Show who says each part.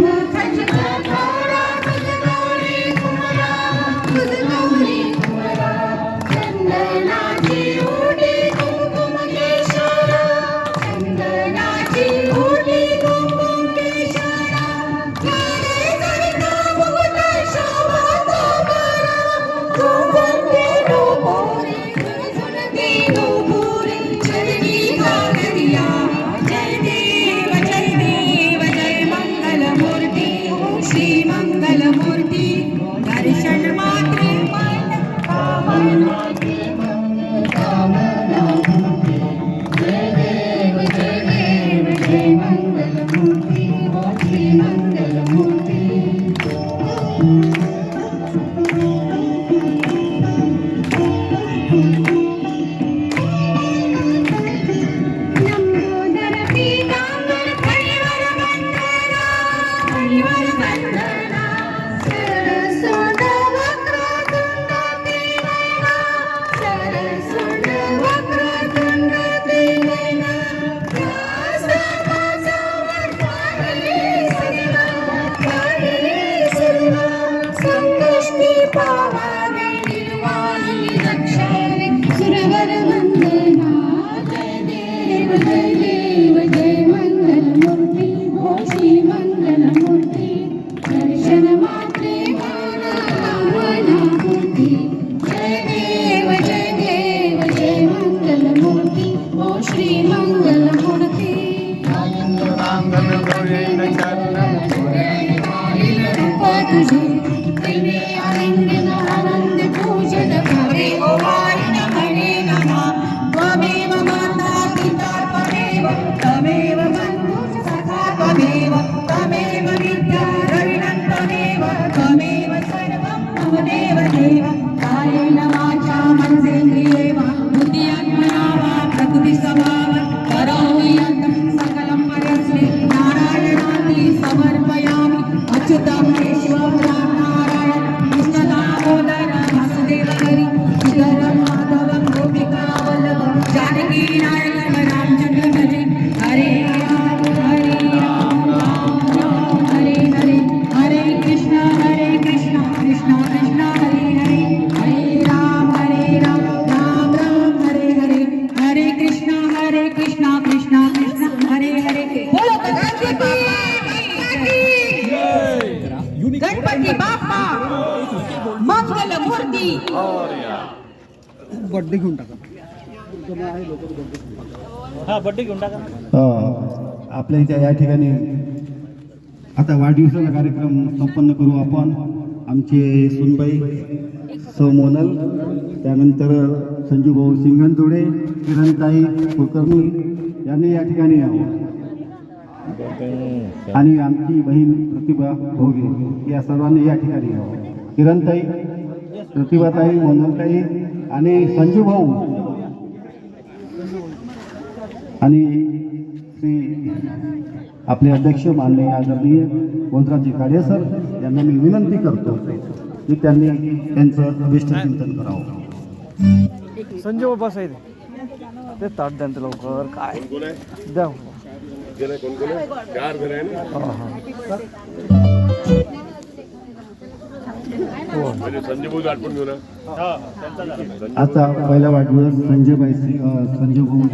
Speaker 1: Thank you. Shri मंगल मूर्ती
Speaker 2: birthday घेऊन टाका.
Speaker 3: हा बड्डे घेऊन टाका.
Speaker 4: अ, आपल्या इथे या ठिकाणी आता वाढदिवसाचा कार्यक्रम संपन्न करू आपण. आमचे सुनबाई सौ मोनल त्यानंतर संजू भाऊ सिंगणजोडे किरणताई कुलकर्णी यांनी या ठिकाणी यावं. आणि आमची बहीण प्रतिभा भोगे या सर्वांनी या ठिकाणी यावं. किरणताई प्रतिभाताई मोनलताई आणि संजू भाऊ. आणि श्री आपले अध्यक्ष माननीय आदरणीय गोंधराजी काळे सर यांना मी विनंती करतो की त्यांनी त्यांचं अभिष्ट चिंतन करावं.
Speaker 2: संजय बाबा साहेब ते ताट द्या ना लवकर काय? द्या. हो. हा, हा.
Speaker 5: म्हणजे ना.
Speaker 4: आता पहिला वाढदिवस संजय भाई संजय भाऊ